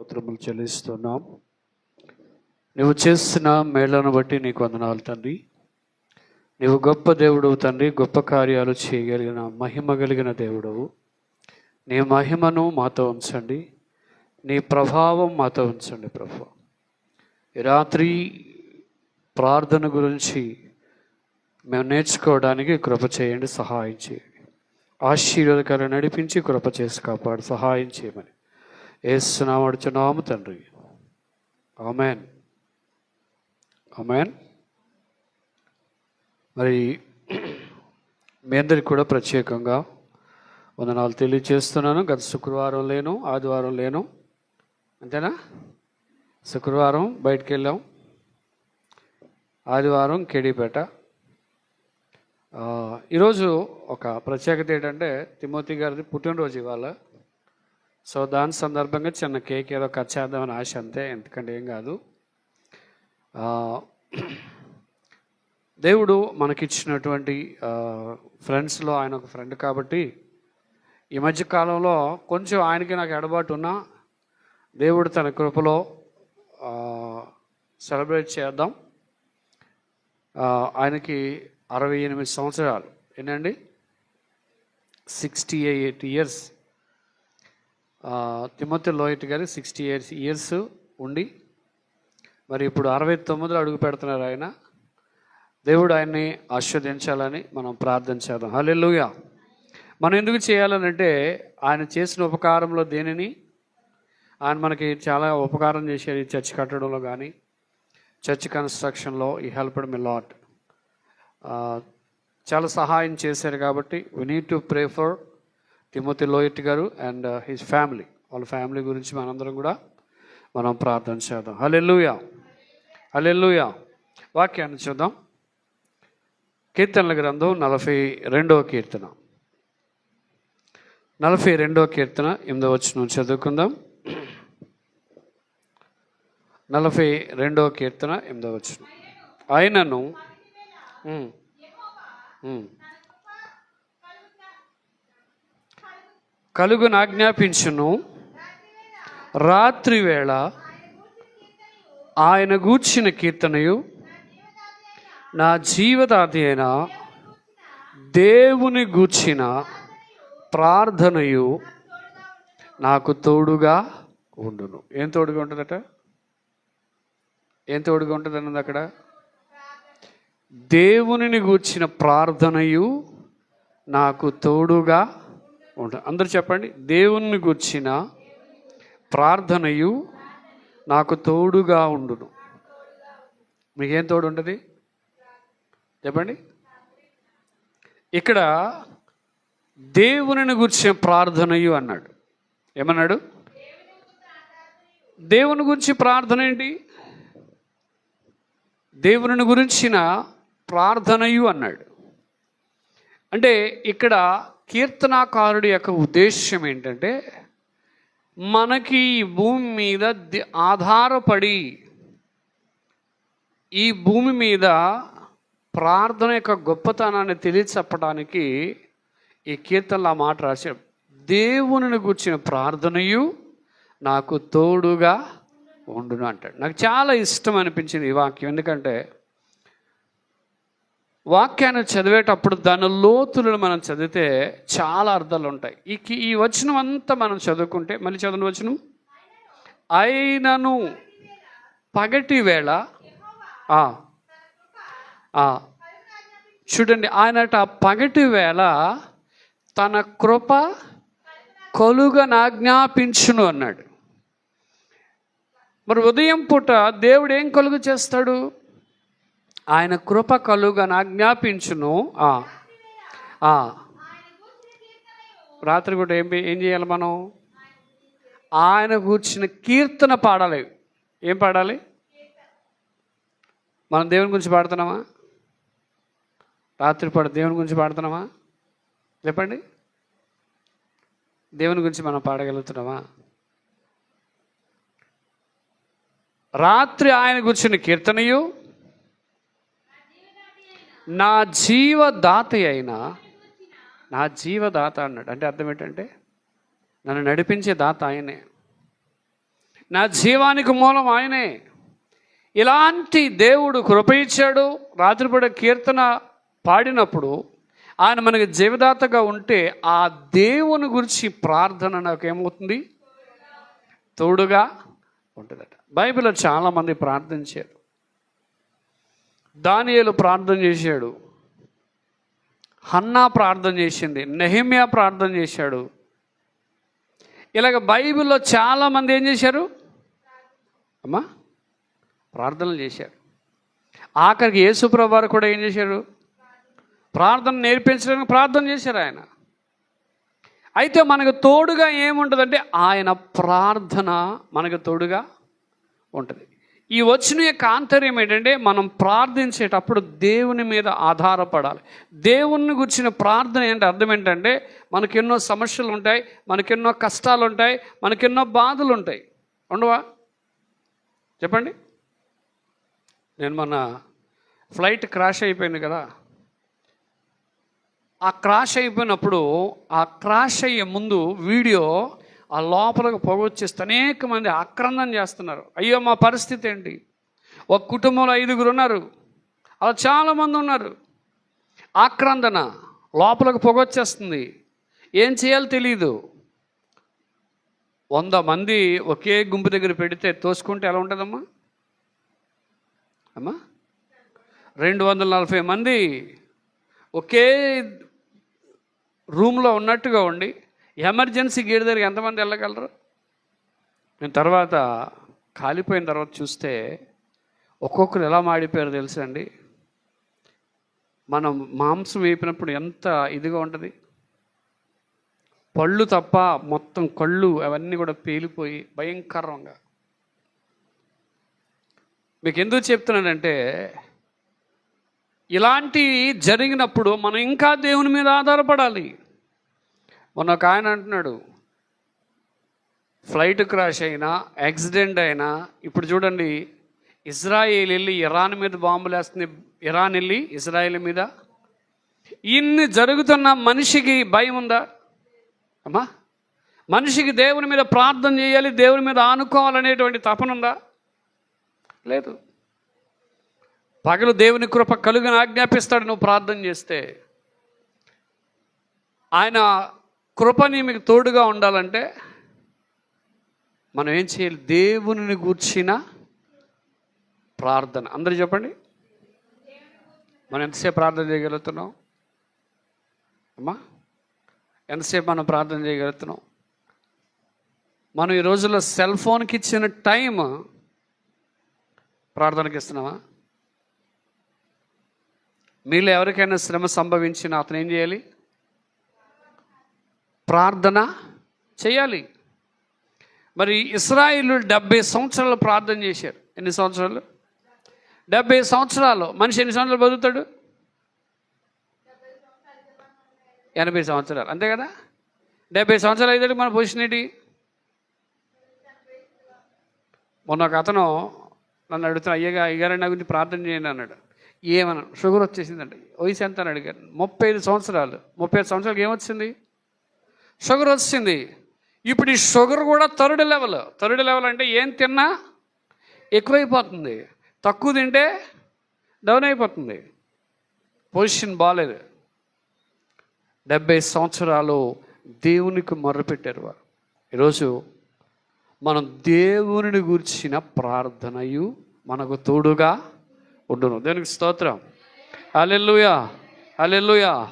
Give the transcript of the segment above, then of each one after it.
స్తోత్రములు చెల్లిస్తున్నాం. నువ్వు చేస్తున్న మేళ్ళను బట్టి నీకు వందనాలు తండ్రి. నీవు గొప్ప దేవుడవు తండ్రి. గొప్ప కార్యాలు చేయగలిగిన మహిమ కలిగిన దేవుడవు. నీ మహిమను మాతో ఉంచండి. నీ ప్రభావం మాతో ఉంచండి ప్రభు. రాత్రి ప్రార్థన గురించి మేము నేర్చుకోవడానికి కృప చేయండి సహాయం చేయండి. ఆశీర్వాదకర నడిపించి కృప చేసి కాపాడు సహాయం చేయమని. ఏసునామడుచున్నాము తండ్రి. ఆమెన్. ఆమెన్. మరి మీ అందరికి కూడా ప్రత్యేకంగా వందనాలు తెలియజేస్తున్నాను. గత శుక్రవారం లేను ఆదివారం లేను. అంతేనా? శుక్రవారం బయటికి వెళ్ళాం. ఆదివారం కేడీపేట. ఈరోజు ఒక ప్రత్యేకత ఏంటంటే తిమోతి గారిది పుట్టినరోజు ఇవాళ. సో దాని సందర్భంగా చిన్న కేక్ ఏదో కట్ చేద్దామని ఆశ అంతే ఎందుకంటే ఏం కాదు. దేవుడు మనకిచ్చినటువంటి ఫ్రెండ్స్లో ఆయన ఒక ఫ్రెండ్ కాబట్టి ఈ మధ్య కాలంలో కొంచెం ఆయనకి నాకు ఎడబాటు ఉన్నా దేవుడు తన కృపలో సెలబ్రేట్ చేద్దాం. ఆయనకి అరవై ఎనిమిది సంవత్సరాలు. ఏంటండి sixty eight years. Timothy Loyat గారి సిక్స్టీ ఎయిట్ ఇయర్స్ ఉండి మరి ఇప్పుడు అరవై తొమ్మిదిలో అడుగు పెడుతున్నారు ఆయన. దేవుడు ఆయన్ని ఆస్వాదించాలని మనం ప్రార్థన చేద్దాం. హలెల్లుగా మనం ఎందుకు చేయాలనంటే ఆయన చేసిన ఉపకారంలో దేనిని ఆయన మనకి చాలా ఉపకారం చేశారు ఈ చర్చ్ కట్టడంలో కానీ చర్చ్ కన్స్ట్రక్షన్లో ఈ హెల్ప్డ్ మీ లాట్ చాలా సహాయం చేశారు కాబట్టి we need to pray for Timothy Loyat గారు అండ్ uh, హిస్ ఫ్యామిలీ వాళ్ళ ఫ్యామిలీ గురించి మనందరం కూడా మనం ప్రార్థన చేద్దాం. హలెల్లుయా హలెల్లుయా వాక్యాన్ని చూద్దాం. కీర్తనల గ్రంథం నలభై రెండవ కీర్తన. నలభై రెండవ కీర్తన ఎనిమిదో వచ్చిన చదువుకుందాం. నలభై రెండవ కీర్తన ఎనిమిదో వచ్చిన ఆయనను ఉమ్, ఉమ్. కలుగును ఆజ్ఞాపించును ఆయన గూర్చిన కీర్తనయు నా జీవదాతి అయిన దేవుని గూర్చిన ప్రార్థనయు నాకు తోడుగా ఉండును. ఏం తోడుగా ఉంటుందట? ఏం తోడుగా ఉంటుంది అన్నది అక్కడ? దేవునిని గూర్చిన ప్రార్థనయు నాకు తోడుగా ఉంటుంది అందరు చెప్పండి దేవుని గుర్చిన ప్రార్థనయు నాకు తోడుగా ఉండును. మీకేం తోడు ఉంటుంది చెప్పండి. ఇక్కడ దేవునిని గురించిన ప్రార్థనయు అన్నాడు. ఏమన్నాడు? దేవుని గురించి ప్రార్థన ఏంటి? దేవుని గురించిన ప్రార్థనయు అన్నాడు. అంటే ఇక్కడ కీర్తనాకారుడి యొక్క ఉద్దేశం ఏంటంటే మనకి ఈ భూమి మీద ఆధారపడి ఈ భూమి మీద ప్రార్థన యొక్క గొప్పతనాన్ని తెలియచెప్పడానికి ఈ కీర్తనలో మాట రాశాడు దేవునిని గుర్చిన ప్రార్థనయు నాకు తోడుగా ఉండును అంటాడు. నాకు చాలా ఇష్టం అనిపించింది ఈ వాక్యం. ఎందుకంటే వాక్యాన్ని చదివేటప్పుడు దాని లోతులను మనం చదివితే చాలా అర్థాలు ఉంటాయి. ఈ ఈ వచనం అంతా మనం చదువుకుంటే మళ్ళీ చదవని వచనం. అయినను పగటి వేళ ఆ, చూడండి ఆయనట పగటి వేళ తన కృప కొలుగనాజ్ఞాపించును అన్నాడు. మరి ఉదయం పూట దేవుడు ఏం కలుగు చేస్తాడు? ఆయన కృప కలుగని ఆజ్ఞాపించును రాత్రి కూడా ఏం ఏం చేయాలి మనం? ఆయన కూర్చిన కీర్తన పాడాలి. ఏం పాడాలి? మనం దేవుని గురించి పాడుతున్నామా? రాత్రి పాడు దేవుని గురించి పాడుతున్నామా? చెప్పండి. దేవుని గురించి మనం పాడగలుగుతున్నామా? రాత్రి ఆయన కూర్చుని కీర్తనయు నా జీవదాత అయిన నా జీవదాత అన్నాడు. అంటే అర్థం ఏంటంటే నన్ను నడిపించే దాత ఆయనే. నా జీవానికి మూలం ఆయనే. ఇలాంటి దేవుడు కృప ఇచ్చాడు రాత్రిపూట కీర్తన పాడినప్పుడు ఆయన మనకి జీవదాతగా ఉంటే ఆ దేవుని గురించి ప్రార్థన నాకు ఏమవుతుంది తోడుగా ఉంటుందట. బైబిల్లో చాలామంది ప్రార్థించారు. దానియలు ప్రార్థన చేశాడు. హన్నా ప్రార్థన చేసింది. నెహిమియా ప్రార్థన చేశాడు. ఇలాగ బైబిల్లో చాలామంది ఏం చేశారు? అమ్మా ప్రార్థనలు చేశారు. ఆఖరికి యేసుప్రభు వారు కూడా ఏం చేశారు? ప్రార్థన నేర్పించడానికి ప్రార్థన చేశారు ఆయన. అయితే మనకు తోడుగా ఏముంటుందంటే ఆయన ప్రార్థన మనకు తోడుగా ఉంటుంది. ఈ వచ్చిన యొక్క ఆంతర్యం ఏంటంటే మనం ప్రార్థించేటప్పుడు దేవుని మీద ఆధారపడాలి. దేవుని గురించిన ప్రార్థన ఏంటి అర్థం ఏంటంటే మనకెన్నో సమస్యలు ఉంటాయి మనకెన్నో కష్టాలు ఉంటాయి మనకెన్నో బాధలు ఉంటాయి. ఉండవా? చెప్పండి. నేను మొన్న ఫ్లైట్ క్రాష్ అయిపోయింది కదా. ఆ క్రాష్ అయిపోయినప్పుడు ఆ క్రాష్ అయ్యే ముందు వీడియో ఆ లోపలకు పొగొచ్చేస్తే అనేక మంది ఆక్రందన చేస్తున్నారు. అయ్యో మా పరిస్థితి ఏంటి? ఒక కుటుంబంలో ఐదుగురు ఉన్నారు. అలా చాలామంది ఉన్నారు. ఆక్రందన లోపలకు పొగొచ్చేస్తుంది ఏం చేయాలో తెలియదు వంద మంది ఒకే గుంపు దగ్గర పెడితే తోసుకుంటే ఎలా ఉంటుందమ్మా? అమ్మా రెండు వందల నలభై మంది ఒకే రూమ్లో ఉన్నట్టుగా ఉండి ఎమర్జెన్సీ గేట్ దగ్గర ఎంతమంది వెళ్ళగలరు? నేను తర్వాత కాలిపోయిన తర్వాత చూస్తే ఒక్కొక్కరు ఎలా మాడిపోయారు తెలుసా అండి మనం మాంసం వేపినప్పుడు ఎంత ఇదిగా ఉంటుంది? పళ్ళు తప్ప మొత్తం కళ్ళు అవన్నీ కూడా పేలిపోయి భయంకరంగా. మీకు ఎందుకు చెప్తున్నానంటే ఇలాంటివి జరిగినప్పుడు మనం ఇంకా దేవుని మీద ఆధారపడాలి. మొన్న ఒక ఆయన అంటున్నాడు ఫ్లైట్ క్రాష్ అయినా యాక్సిడెంట్ అయినా ఇప్పుడు చూడండి ఇజ్రాయేల్ వెళ్ళి ఇరాన్ మీద బాంబులు వేస్తుంది ఇరాన్ వెళ్ళి ఇజ్రాయేల్ మీద? ఇన్ని జరుగుతున్న మనిషికి భయం ఉందా? అమ్మా మనిషికి దేవుని మీద ప్రార్థన చేయాలి దేవుని మీద ఆనుకోవాలనేటువంటి తపన ఉందా? లేదు. పగలు దేవుని కృప కలుగుని ఆజ్ఞాపిస్తాడు నువ్వు ప్రార్థన చేస్తే. ఆయన కృపని మీకు తోడుగా ఉండాలంటే మనం ఏం చేయాలి? దేవుని గూర్చిన ప్రార్థన. అందరూ చెప్పండి. మనం ఎంతసేపు ప్రార్థన చేయగలుగుతున్నాం? అమ్మా ఎంతసేపు మనం ప్రార్థన చేయగలుగుతున్నాం? మనం ఈ రోజుల్లో సెల్ ఫోన్కి ఇచ్చిన టైం ప్రార్థనకి ఇస్తున్నావా మీలో ఎవరికైనా శ్రమ సంభవించిన అతను ఏం చేయాలి? ప్రార్థన చేయాలి. మరి ఇస్రాయిల్ డెబ్బై సంవత్సరాలు ప్రార్థన చేశారు. ఎన్ని సంవత్సరాలు? డెబ్బై సంవత్సరాలు. మనిషి ఎన్ని సంవత్సరాలు బతుకుతాడు? ఎనభై సంవత్సరాలు. అంతే కదా? డెబ్బై సంవత్సరాలు అయితే మన పొజిషన్ ఏంటి? మొన్న ఒక అతను నన్ను అడుగుతున్నా అయ్యగా అయ్యగారు నా గురించి ప్రార్థన చేయండి అన్నాడు. ఏమన్నా షుగర్ వచ్చేసిందండి వయసు ఎంత? అని అడిగారు. ముప్పై ఐదు సంవత్సరాలు. ముప్పై ఐదు సంవత్సరాలకు ఏమొచ్చింది? షుగర్ వచ్చింది ఇప్పుడు ఈ షుగర్ కూడా థర్డ్ లెవెల్. థర్డ్ లెవెల్ అంటే ఏం తిన్నా ఎక్కువైపోతుంది. తక్కువ తింటే డౌన్ అయిపోతుంది. పొజిషన్ బాగాలేదు డెబ్బై సంవత్సరాలు దేవునికి మొర్రపెట్టారు వారు. ఈరోజు మనం దేవుని గురించిన ప్రార్థనయు మనకు తోడుగా ఉండును. దేవునికి స్తోత్రం. అలెల్లుయా అలెల్లుయా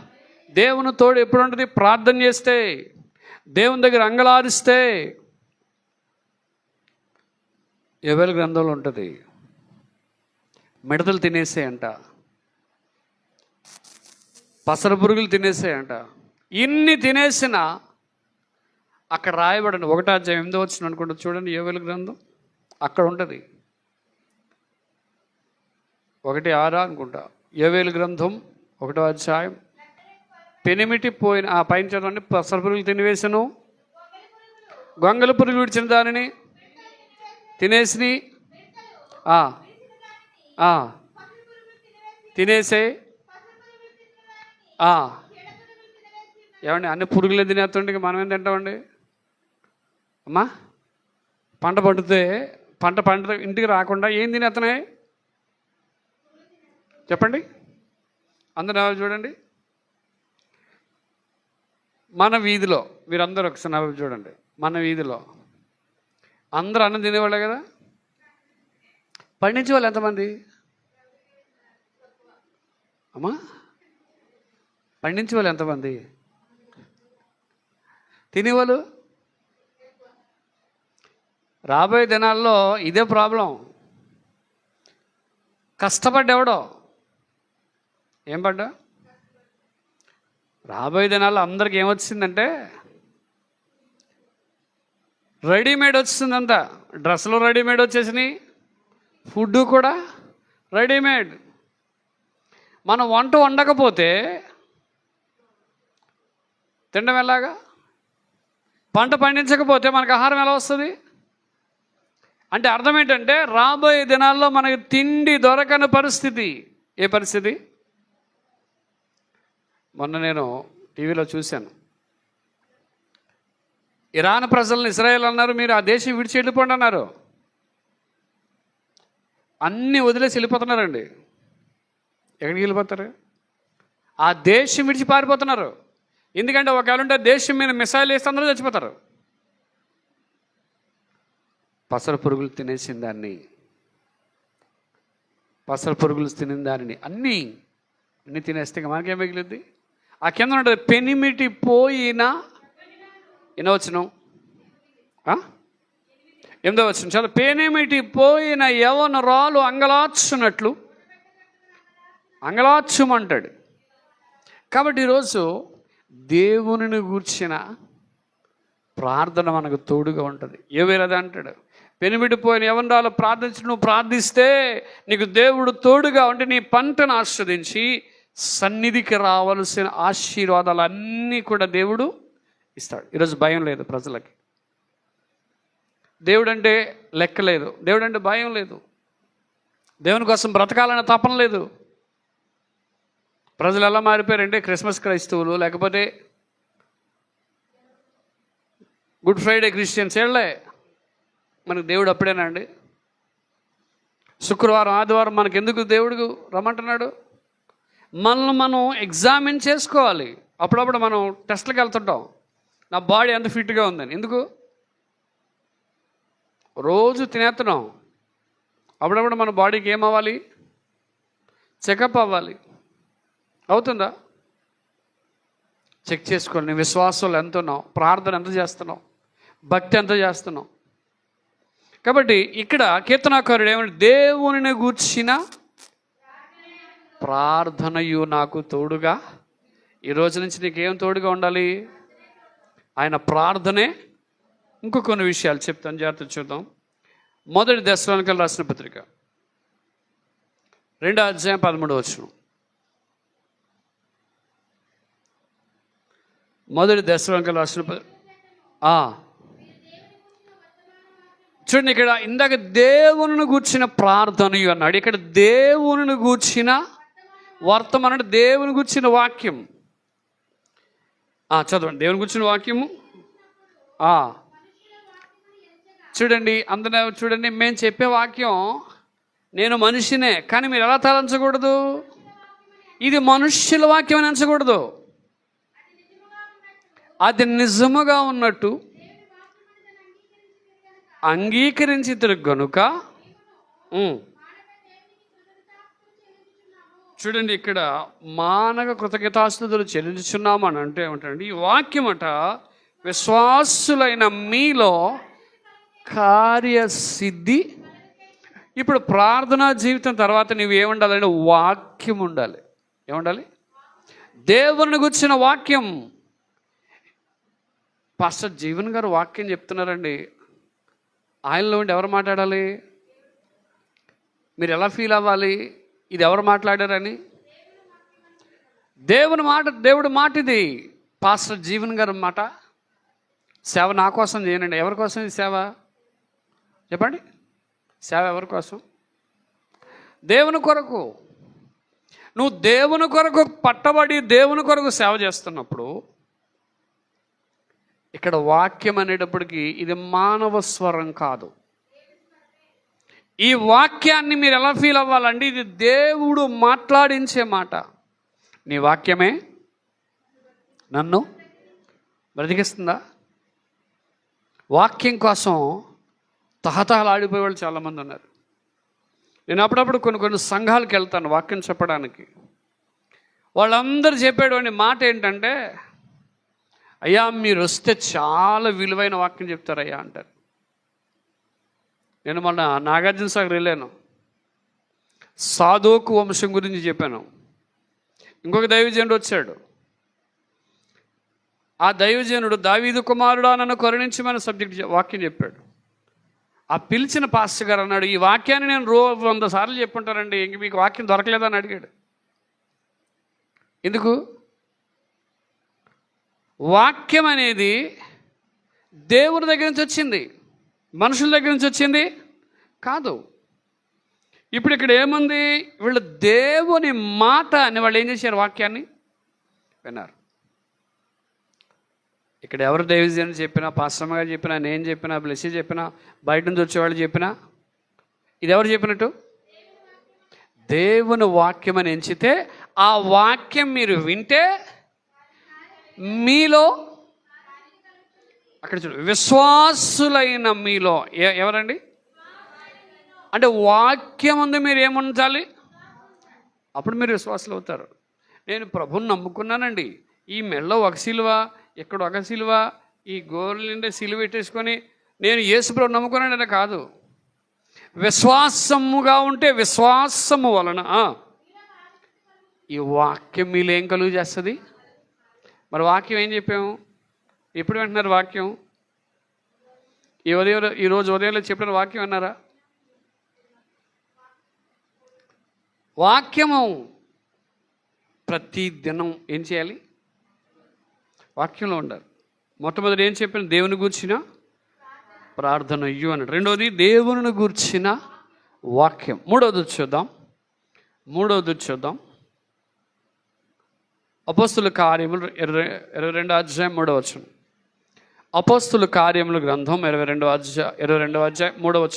దేవుని తోడు ఎప్పుడు ఉంటుంది ప్రార్థన చేస్తే దేవుని దగ్గర అంగలారిస్తే ఎవరి గ్రంథంలో ఉంటుంది? మిడతలు తినేసేయంట పసర పురుగులు తినేసేయంట ఇన్ని తినేసినా అక్కడ రాయబడండి ఒకటా అధ్యాయం ఎనిమిదో వచ్చిన అనుకుంటా చూడండి ఏవేలు గ్రంథం? అక్కడ ఉంటుంది. ఒకటి ఆరా అనుకుంటా. ఏవేలు గ్రంథం? ఒకటో అధ్యాయం పెనిమిటి పోయిన ఆ పైన చదవండి పసర పురుగులు తినివేసను. గొంగల పురుగు విడిచిన దానిని తినేసి. తినేసే ఏమండి అన్ని పురుగులు తినేస్తుంటే మనం ఏం తింటామండి? అమ్మా పంట పండితే పంట పంట ఇంటికి రాకుండా ఏం తినేస్తున్నాయి? చెప్పండి. అందరూ ఎవరు చూడండి. మన వీధిలో మీరందరూ ఒకసారి నవ్వు చూడండి. మన వీధిలో. అందరూ అన్నం తినేవాళ్ళే కదా? పండించే వాళ్ళు ఎంతమంది? అమ్మా పండించే వాళ్ళు ఎంతమంది? తినేవాళ్ళు? రాబోయే దినాల్లో ఇదే ప్రాబ్లం. కష్టపడ్డెవడో? ఏం పడ్డా? రాబోయే దినాల్లో అందరికి ఏమొచ్చిందంటే రెడీమేడ్ వచ్చిందంతా డ్రెస్సులు రెడీమేడ్ వచ్చేసినాయి. ఫుడ్ కూడా రెడీమేడ్ మనం వంట వండకపోతే తినడం ఎలాగా? పంట పండించకపోతే మనకు ఆహారం ఎలా వస్తుంది? అంటే అర్థం ఏంటంటే రాబోయే దినాల్లో మనకి తిండి దొరకని పరిస్థితి. ఏ పరిస్థితి? మొన్న నేను టీవీలో చూశాను. ఇరాన్ ప్రజలను ఇజ్రాయెల్ అన్నారు మీరు ఆ దేశం విడిచి వెళ్ళిపోండి అన్నారు. అన్నీ వదిలేసి వెళ్ళిపోతున్నారండి. ఎక్కడికి వెళ్ళిపోతారు? ఆ దేశం విడిచి పారిపోతున్నారు. ఎందుకంటే ఒకవేళ ఉంటే దేశం మీద మిసైల్ వేస్తే అందరూ చచ్చిపోతారు. పసర పురుగులు తినేసిన దాన్ని పసర పురుగులు తినిన దానిని అన్నీ అన్నీ తినేస్తే మనకేం మిగిలింది ఆ కింద ఉంటుంది పెనిమిటి పోయిన ఎన్నో వచ్చిన ఎనిమిదో వచ్చిన చాలా పెనిమిటి పోయిన యవన రాలు అంగలార్చున్నట్లు అంగలార్చుమంటాడు కాబట్టి ఈరోజు దేవునిని గూర్చిన ప్రార్థన మనకు తోడుగా ఉంటుంది. ఏవేరది అంటాడు? పెనిమిడిపోయిన ఎవరిలో ప్రార్థించి నువ్వు ప్రార్థిస్తే నీకు దేవుడు తోడుగా ఉంటే నీ పంటను ఆస్వాదించి సన్నిధికి రావలసిన ఆశీర్వాదాలు అన్నీ కూడా దేవుడు ఇస్తాడు. ఈరోజు భయం లేదు ప్రజలకి. దేవుడు అంటే లెక్క లేదు. దేవుడు అంటే భయం లేదు. దేవుని కోసం బ్రతకాలనే తపన లేదు. ప్రజలు ఎలా మారిపోయారంటే క్రిస్మస్ క్రైస్తవులు లేకపోతే గుడ్ ఫ్రైడే క్రిస్టియన్స్ ఏళ్ళే మనకు దేవుడు అప్పుడేనా అండి? శుక్రవారం ఆదివారం మనకు ఎందుకు దేవుడు రమ్మంటున్నాడు? మనల్ని మనం ఎగ్జామిన్ చేసుకోవాలి. అప్పుడప్పుడు మనం టెస్ట్లకు వెళ్తుంటాం. నా బాడీ ఎంత ఫిట్గా ఉందని. ఎందుకు? రోజు తినేస్తున్నాం అప్పుడప్పుడు మన బాడీకి ఏమవ్వాలి? అవ్వాలి చెకప్ అవ్వాలి. అవుతుందా? చెక్ చేసుకోవాలి నీ విశ్వాసంలో ఎంత ఉన్నావు? ప్రార్థన ఎంత చేస్తున్నావు? భక్తి ఎంత చేస్తున్నావు? కాబట్టి ఇక్కడ కీర్తనాకారుడు ఏమంటే దేవునిని గూర్చిన ప్రార్థనయు నాకు తోడుగా. ఈ రోజు నుంచి నీకేం తోడుగా ఉండాలి? ఆయన ప్రార్థనే. ఇంకో కొన్ని విషయాలు చెప్తాను జాగ్రత్త చూద్దాం. మొదటి దశలోనికి రాసిన పత్రిక. రెండో అధ్యాయం పదమూడు వచ్చిన మొదటి దశలోనికి రాసిన పత్రిక చూడండి ఇక్కడ ఇందాక దేవుని గూర్చిన ప్రార్థనయు అన్నాడు. ఇక్కడ దేవుని గూర్చిన వర్తమానం అంటే దేవుని గుర్చిన వాక్యం. చదవండి. దేవుని గుర్చిన వాక్యము? చూడండి అందులో చూడండి మేము చెప్పే వాక్యం నేను మనిషినే కానీ మీరు ఎలా తలంచకూడదు? ఇది మనుష్యుల వాక్యం అని ఎంచకూడదు అది నిజముగా ఉన్నట్టు అంగీకరించి గనుక చూడండి ఇక్కడ మానవ కృతజ్ఞతాస్థుతులు చెల్లించున్నాము అని అంటే ఏమిటండి ఈ వాక్యం అట విశ్వాసులైన మీలో కార్యసిద్ధి ఇప్పుడు ప్రార్థనా జీవితం తర్వాత నువ్వు ఏముండాలంటే వాక్యం ఉండాలి. ఏముండాలి? దేవుని గుర్చిన వాక్యం. పాస్టర్ జీవన్ గారు వాక్యం చెప్తున్నారండి. ఆయనలో ఉండి ఎవరు మాట్లాడాలి? మీరు ఎలా ఫీల్ అవ్వాలి? ఇది ఎవరు మాట్లాడారని? దేవుని మాట దేవుడి మాట ఇది పాస్టర్ జీవన్ గారి మాట. సేవ నా కోసం చేయనండి. ఎవరి కోసం ఈ సేవ? చెప్పండి. సేవ ఎవరి కోసం? దేవుని కొరకు. నువ్వు దేవుని కొరకు పట్టబడి దేవుని కొరకు సేవ చేస్తున్నప్పుడు ఇక్కడ వాక్యం అనేటప్పటికీ ఇది మానవ స్వరం కాదు. ఈ వాక్యాన్ని మీరు ఎలా ఫీల్ అవ్వాలండి? ఇది దేవుడు మాట్లాడించే మాట. నీ వాక్యమే? నన్ను? బ్రతికిస్తుందా? వాక్యం కోసం తహతహలాడిపోయే వాళ్ళు చాలామంది ఉన్నారు. నేను అప్పుడప్పుడు కొన్ని కొన్ని సంఘాలకు వెళ్తాను వాక్యం చెప్పడానికి. వాళ్ళందరూ చెప్పేటువంటి మాట ఏంటంటే అయ్యా మీరు వస్తే చాలా విలువైన వాక్యం చెప్తారయ్యా అంటారు. నేను మొన్న నాగార్జున సాగర్ వెళ్ళాను. సాధోకు వంశం గురించి చెప్పాను. ఇంకొక దైవజనుడు వచ్చాడు. ఆ దైవజనుడు దావీదు కుమారుడా నన్ను కరుణించమని సబ్జెక్ట్ వాక్యం చెప్పాడు. ఆ పిలిచిన పాస్టర్ గారు అన్నాడు ఈ వాక్యాన్ని నేను రో వంద సార్లు చెప్పుంటానండి. ఇంక మీకు వాక్యం దొరకలేదని అడిగాడు. ఎందుకు? వాక్యం అనేది దేవుని దగ్గర నుంచి వచ్చింది. మనుషుల దగ్గర నుంచి వచ్చింది? కాదు. ఇప్పుడు ఇక్కడ ఏముంది? వీళ్ళు దేవుని మాట అని వాళ్ళు ఏం చేశారు వాక్యాన్ని? విన్నారు. ఇక్కడ ఎవరు దైవజన్ చెప్పినా పాశ్రమ గారు చెప్పినా నేను చెప్పినా బ్లెస్సీ చెప్పినా బయట నుంచి వచ్చేవాళ్ళు చెప్పినా ఇది ఎవరు చెప్పినట్టు? దేవుని వాక్యం అని ఎంచితే ఆ వాక్యం మీరు వింటే మీలో అక్కడ చూడు విశ్వాసులైన మీలో ఎవరండి? అంటే వాక్యం ఉంది మీరు ఏముంచాలి? అప్పుడు మీరు విశ్వాసులు అవుతారు. నేను ప్రభుని నమ్ముకున్నానండి. ఈ మెడలో ఒక సిలువ ఇక్కడ ఒక సిలువ ఈ గోర్ల నిండా సిలువ పెట్టేసుకొని నేను ఏసుప్రభు ప్రభు నమ్ముకున్నానని కాదు. విశ్వాసముగా ఉంటే విశ్వాసము వలన ఈ వాక్యం మీలో ఏం కలుగు చేస్తుంది? మరి వాక్యం ఏం చెప్పాము? ఎప్పుడు వింటున్నారు వాక్యం? ఈ ఉదయం ఈరోజు ఉదయంలో చెప్పిన వాక్యం అన్నారా? వాక్యము ప్రతి దినం ఏం చేయాలి? వాక్యంలో ఉండాలి. మొట్టమొదటి ఏం చెప్పిన? దేవుని గూర్చిన ప్రార్థన అయ్యు అన్నాడు. రెండవది దేవుని గూర్చిన వాక్యం. మూడవది చూద్దాం. మూడవది చూద్దాం. అపస్తుల కార్యములు ఇరవై ఇరవై రెండు అధ్యాయం మూడవచ్చు అపోస్తుల కార్యముల గ్రంథం ఇరవై రెండవ అధ్యాయ ఇరవై రెండవ అధ్యాయం మూడవ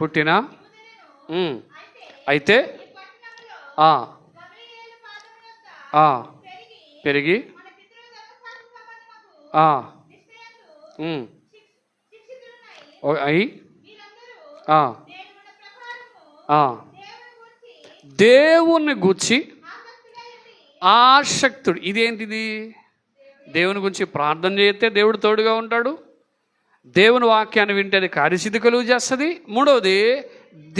పుట్టిన? అయితే? పెరిగి? ఓ- అయి? దేవుణ్ణి గూర్చి ఆసక్తుడు ఇదేంటిది? దేవుని గురించి ప్రార్థన చేస్తే దేవుడు తోడుగా ఉంటాడు. దేవుని వాక్యాన్ని వింటే అది కార్యసిద్ధి కలుగు చేస్తుంది. మూడవది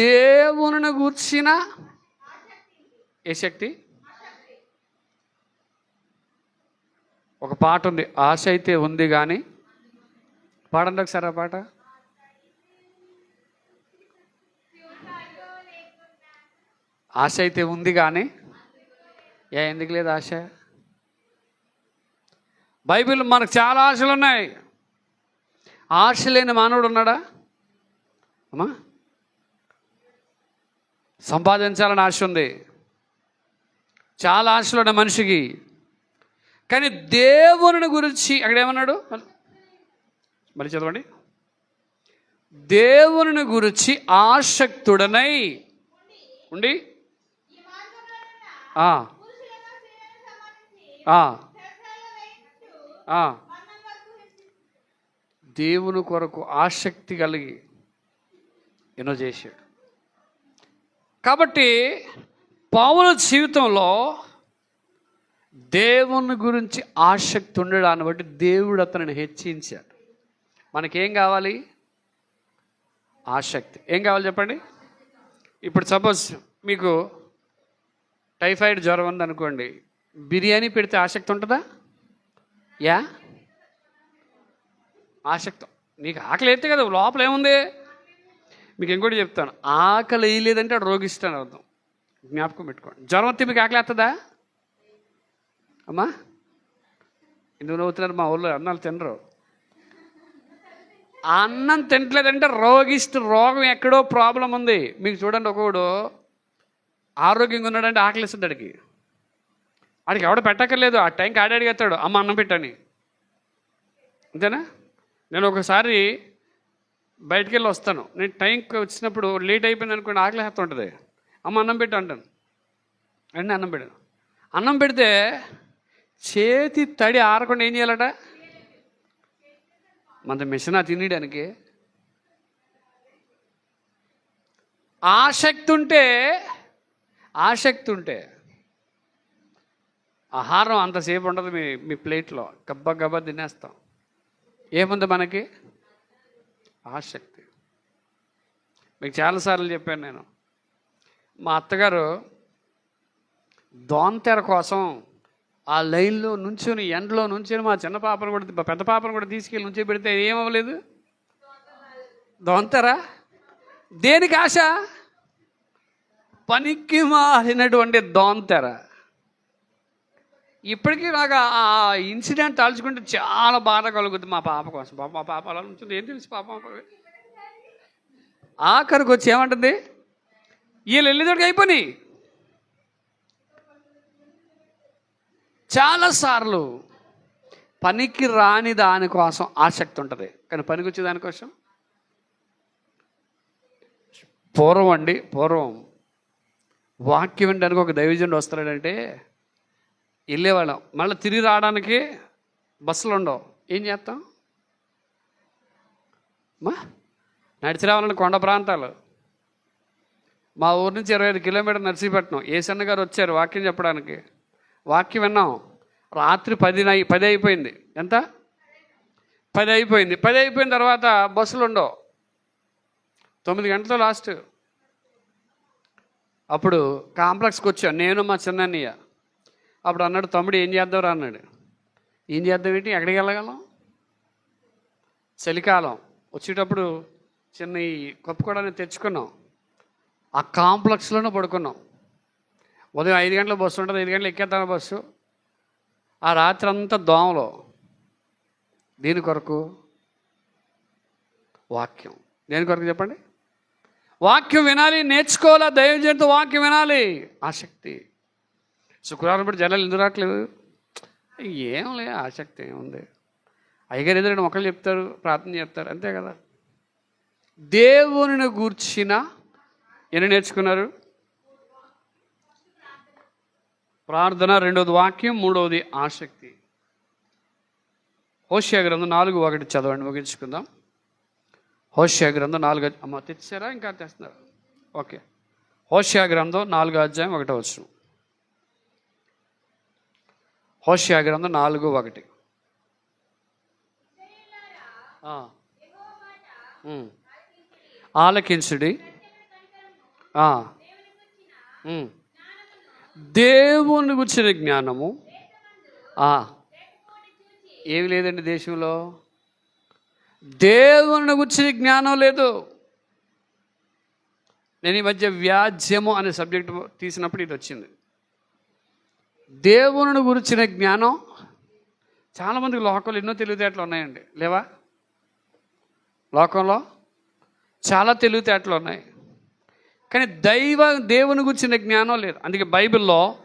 దేవుని గూర్చిన ఏ శక్తి? ఒక పాట ఉంది ఆశ అయితే ఉంది కానీ పాడండి ఒకసారి ఆ పాట. ఆశ అయితే ఉంది కానీ ఏ ఎందుకు లేదు ఆశ? బైబిల్ మనకు చాలా ఆశలు ఉన్నాయి. ఆశ లేని మానవుడు ఉన్నాడా? అమ్మా. సంపాదించాలని ఆశ ఉంది. చాలా ఆశలు ఉన్నాయి మనిషికి. కానీ దేవుని గురించి అక్కడ ఏమన్నాడు? మళ్ళీ చదవండి. దేవుని గురించి ఆసక్తుడనై. ఉండి. ఆ, దేవుని కొరకు ఆసక్తి కలిగి ఎన్నో చేశాడు. కాబట్టి పౌల జీవితంలో దేవుని గురించి ఆసక్తి ఉండడాన్ని బట్టి దేవుడు అతనిని హెచ్చించాడు. మనకేం కావాలి? ఆసక్తి. ఏం కావాలి చెప్పండి? ఇప్పుడు సపోజ్ మీకు టైఫాయిడ్ జ్వరం ఉందనుకోండి. బిర్యానీ పెడితే ఆసక్తి ఉంటుందా? యా? ఆసక్తి. నీకు ఆకలి అయితే కదా లోపల ఏముంది? మీకు ఇంకోటి చెప్తాను. ఆకలి వేయలేదంటే ఆడు రోగిస్తాను అర్థం. జ్ఞాపకం పెట్టుకోండి. జ్వరం వస్తే మీకు ఆకలి వస్తుందా అమ్మా ఎందుకు నవ్వుతున్నారు? మా ఊళ్ళో అన్నాలు తినరు. అన్నం తినట్లేదంటే రోగిస్తూ రోగం ఎక్కడో ప్రాబ్లం ఉంది. మీకు చూడండి ఒకడు ఆరోగ్యంగా ఉన్నాడంటే ఆకలిస్తుంది అడిగి ఆడికి ఎవడ పెట్టక్కర్లేదు. ఆ టైంకి ఆడి అడిగేస్తాడు అమ్మ అన్నం పెట్టని. అంతేనా? నేను ఒకసారి బయటికి వెళ్ళి వస్తాను. నేను టైంకి వచ్చినప్పుడు లేట్ అయిపోయింది అనుకోండి ఆకలి హెత్త ఉంటుంది. అమ్మ అన్నం పెట్టు అంటాను. అండి అన్నం పెట్టాను. అన్నం పెడితే చేతి తడి ఆరకుండా ఏం చేయాలట? మన మిషన్ తినడానికి ఆసక్తి ఉంటే ఆసక్తి ఉంటే ఆహారం అంతసేపు ఉండదు మీ మీ ప్లేట్లో. గబ్బా గబ్బా తినేస్తాం. ఏముంది మనకి? ఆసక్తి. మీకు చాలాసార్లు చెప్పాను నేను. మా అత్తగారు దోంతెర కోసం ఆ లైన్లో నుంచుని ఎండలో నుంచుని మా చిన్న పాపను కూడా పెద్ద పాపను కూడా తీసుకెళ్ళి నుంచి పెడితే ఏమవ్వలేదు? దోంతెర దేనికి ఆశ? పనికి మారినటువంటి దోంతెర ఇప్పటికీ నాకు ఆ ఇన్సిడెంట్ తలుచుకుంటే చాలా బాధ కలుగుతుంది మా పాప కోసం. పాప మా పాప అలా ఉంచుంది ఏం తెలుసు పాప? ఆఖరికి వచ్చి ఏమంటుంది? వీళ్ళు వెళ్ళేదోడికి అయిపోయి చాలాసార్లు పనికి రాని దానికోసం ఆసక్తి ఉంటుంది. కానీ పనికి వచ్చే దానికోసం పూర్వం అండి పూర్వం. వాక్యం వినడానికి ఒక దైవజనుడు వస్తాడంటే వెళ్ళేవాళ్ళం. మళ్ళీ తిరిగి రావడానికి బస్సులు ఉండవు. ఏం చేస్తాం? మా నడిచి రావాలని కొండ ప్రాంతాలు. మా ఊరు నుంచి ఇరవై ఐదు కిలోమీటర్ నర్సీపట్నం. ఏసన్న గారు వచ్చారు వాక్యం చెప్పడానికి. వాక్యం విన్నాం. రాత్రి పది నై పది అయిపోయింది. ఎంత? పది అయిపోయింది. పది అయిపోయిన తర్వాత బస్సులు ఉండవు. తొమ్మిది గంటలు లాస్ట్. అప్పుడు కాంప్లెక్స్కి వచ్చాను నేను మా చిన్నన్నయ్య. అప్పుడు అన్నాడు తమ్ముడు ఏం చేద్దాంరా? అన్నాడు. ఏం చేద్దాం ఏంటి? ఎక్కడికి వెళ్ళగలం? చలికాలం వచ్చేటప్పుడు చిన్న ఈ కప్పుకోవడానికి తెచ్చుకున్నాం. ఆ కాంప్లెక్స్లోనే పడుకున్నాం. ఉదయం ఐదు గంటల బస్సు ఉంటుంది. ఐదు గంటలు ఎక్కేద్దాం బస్సు. ఆ రాత్రి అంతా దోమలో. దీని కొరకు? వాక్యం. దేని కొరకు చెప్పండి? వాక్యం వినాలి నేర్చుకోవాలా? దైవజంతో వాక్యం వినాలి. ఆసక్తి శుక్రవారం ఇప్పుడు జనాలు ఎందుకు రావట్లేదు? ఏం లే ఆసక్తి ఏముంది. అయ్యగారు ఎదురు మొక్కలు చెప్తారు ప్రార్థన చెప్తారు అంతే కదా. దేవుని గూర్చిన ఎన్ని నేర్చుకున్నారు? ప్రార్థన రెండవది వాక్యం మూడవది ఆసక్తి. హోషియా గ్రంథం నాలుగు ఒకటి చదవండి ముగించుకుందాం. హోషియా గ్రంథం నాలుగు అమ్మ తెచ్చారా? ఇంకా తెస్తున్నారు. ఓకే. హోషియా గ్రంథం నాలుగో అధ్యాయం ఒకటో వచ్చినాం హోషియా గ్రంథం నాలుగు ఒకటి. ఆలకించుడి. దేవుని గుర్చిన జ్ఞానము. ఏమి లేదండి దేశంలో? దేవుని గుర్చిన జ్ఞానం లేదు. నేను ఈ మధ్య వ్యాజ్యము అనే సబ్జెక్ట్ తీసినప్పుడు ఇది వచ్చింది. దేవుని గురించిన జ్ఞానం చాలామందికి లోకంలో ఎన్నో తెలివితేటలు ఉన్నాయండి. లేవా? లోకంలో చాలా తెలివితేటలు ఉన్నాయి. కానీ దైవ దేవుని గురించిన జ్ఞానం లేదు. అందుకే బైబిల్లో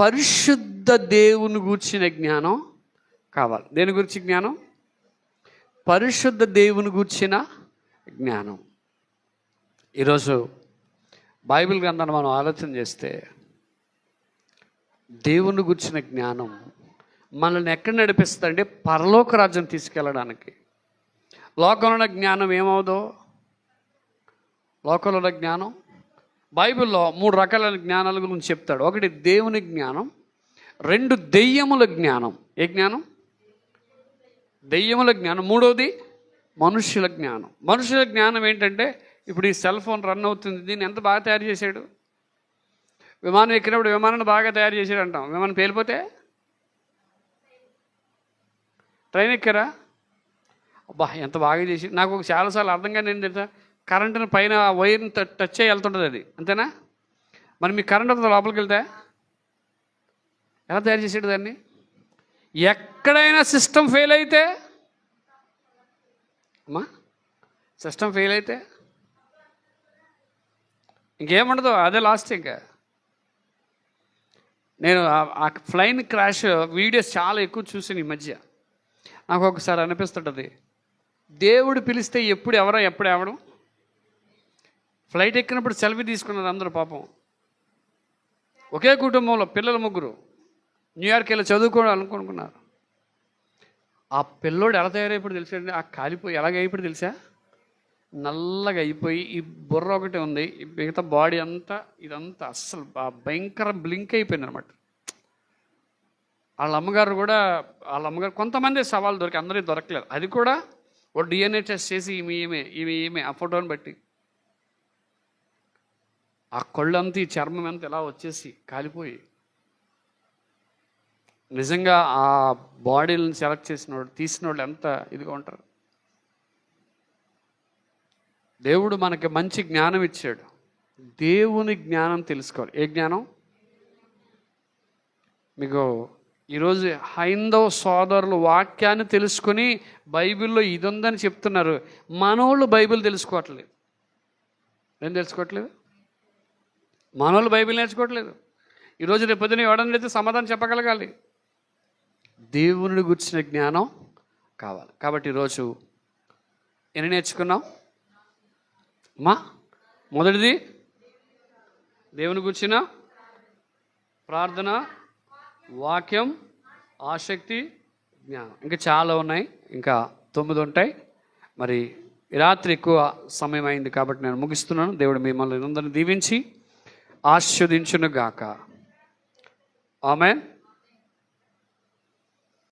పరిశుద్ధ దేవుని గూర్చిన జ్ఞానం కావాలి. దేని గురించి జ్ఞానం? పరిశుద్ధ దేవుని గూర్చిన జ్ఞానం. ఈరోజు బైబిల్ గ్రంథాన్ని మనం ఆలోచన చేస్తే దేవుని గురించిన జ్ఞానం మనల్ని ఎక్కడ నడిపిస్తుందంటే పరలోక రాజ్యం తీసుకెళ్ళడానికి. లోకంలో ఉన్న జ్ఞానం ఏమవుదో? లోకంలో ఉన్న జ్ఞానం? బైబిల్లో మూడు రకాలైన జ్ఞానాల గురించి చెప్తాడు. ఒకటి దేవుని జ్ఞానం రెండు దెయ్యముల జ్ఞానం. ఏ జ్ఞానం? దెయ్యముల జ్ఞానం. మూడవది మనుష్యుల జ్ఞానం. మనుషుల జ్ఞానం ఏంటంటే ఇప్పుడు ఈ సెల్ ఫోన్ రన్ అవుతుంది. దీన్ని ఎంత బాగా తయారు చేశాడు? విమానం ఎక్కినప్పుడు విమానాన్ని బాగా తయారు చేశాడు అంటాం విమానం పేలిపోతే? ట్రైన్ ఎక్కారా? అబ్బా ఎంత బాగా చేసి నాకు ఒక చాలాసార్లు అర్థం కానీ ఏంటి తెలుసా? కరెంటుని పైన వైర్ని టచ్ అయ్యి వెళ్తుంటుంది అది. అంతేనా? మరి మీ కరెంట్ అంతా లోపలికి వెళ్తే? ఎలా తయారు చేసాడు దాన్ని? ఎక్కడైనా సిస్టమ్ ఫెయిల్ అయితే? అమ్మా సిస్టమ్ ఫెయిల్ అయితే? ఇంకేముండదు అదే లాస్ట్ ఇంకా. నేను ఆ- ఫ్లైన్ క్రాష్ వీడియోస్ చాలా ఎక్కువ చూసాను ఈ మధ్య. నాకు ఒకసారి అనిపిస్తుంటుంది. దేవుడు పిలిస్తే ఎప్పుడు ఎవరో ఎప్పుడు ఎవడం ఫ్లైట్ ఎక్కినప్పుడు సెల్ఫీ తీసుకున్నారు అందరూ పాపం. ఒకే కుటుంబంలో పిల్లలు ముగ్గురు. న్యూయార్క్ వెళ్ళి చదువుకోవడం అనుకున్నారు ఆ పిల్లోడు ఎలా తయారైపోయి తెలుసా ఆ కాలిపోయి ఎలాగైపోయి తెలుసా? నల్లగా అయిపోయి ఈ బుర్ర ఒకటి ఉంది ఈ మిగతా బాడీ అంతా ఇదంతా అస్సలు భయంకర బ్లింక్ అయిపోయింది అనమాట వాళ్ళ అమ్మగారు కూడా వాళ్ళ అమ్మగారు కొంతమంది సవాల్ దొరికి అందరికీ దొరకలేదు. అది కూడా ఓ డిఎన్ఏ టెస్ట్ చేసి ఈమె ఈమె ఈమె ఈమె ఆ ఫోటోని బట్టి. ఆ కళ్ళంతా ఈ చర్మం అంతా ఇలా వచ్చేసి కాలిపోయి. నిజంగా ఆ బాడీలను సెలెక్ట్ చేసిన వాళ్ళు తీసిన వాళ్ళు ఎంత ఇదిగా ఉంటారు. దేవుడు మనకి మంచి జ్ఞానం ఇచ్చాడు. దేవుని జ్ఞానం తెలుసుకోవాలి. ఏ జ్ఞానం? మీకు ఈరోజు హైందవ సోదరులు వాక్యాన్ని తెలుసుకొని బైబిల్లో ఇది ఉందని చెప్తున్నారు. మనోళ్ళు బైబిల్ తెలుసుకోవట్లేదు. ఏం తెలుసుకోవట్లేదు? మనోళ్ళు బైబిల్ నేర్చుకోవట్లేదు. ఈరోజు రేపు పొద్దున ఎవడన్నా అయితే సమాధానం చెప్పగలగాలి. దేవుని గుర్చిన జ్ఞానం కావాలి. కాబట్టి ఈరోజు ఎన్ని నేర్చుకున్నాం? మా మొదటిది దేవుని గురించిన ప్రార్థన వాక్యం ఆసక్తి జ్ఞానం. ఇంకా చాలా ఉన్నాయి. ఇంకా తొమ్మిది ఉంటాయి. మరి రాత్రి ఎక్కువ సమయం అయింది కాబట్టి నేను ముగిస్తున్నాను. దేవుడు మిమ్మల్ని అందరిని దీవించి ఆస్వాదించును గాక ఆమెన్.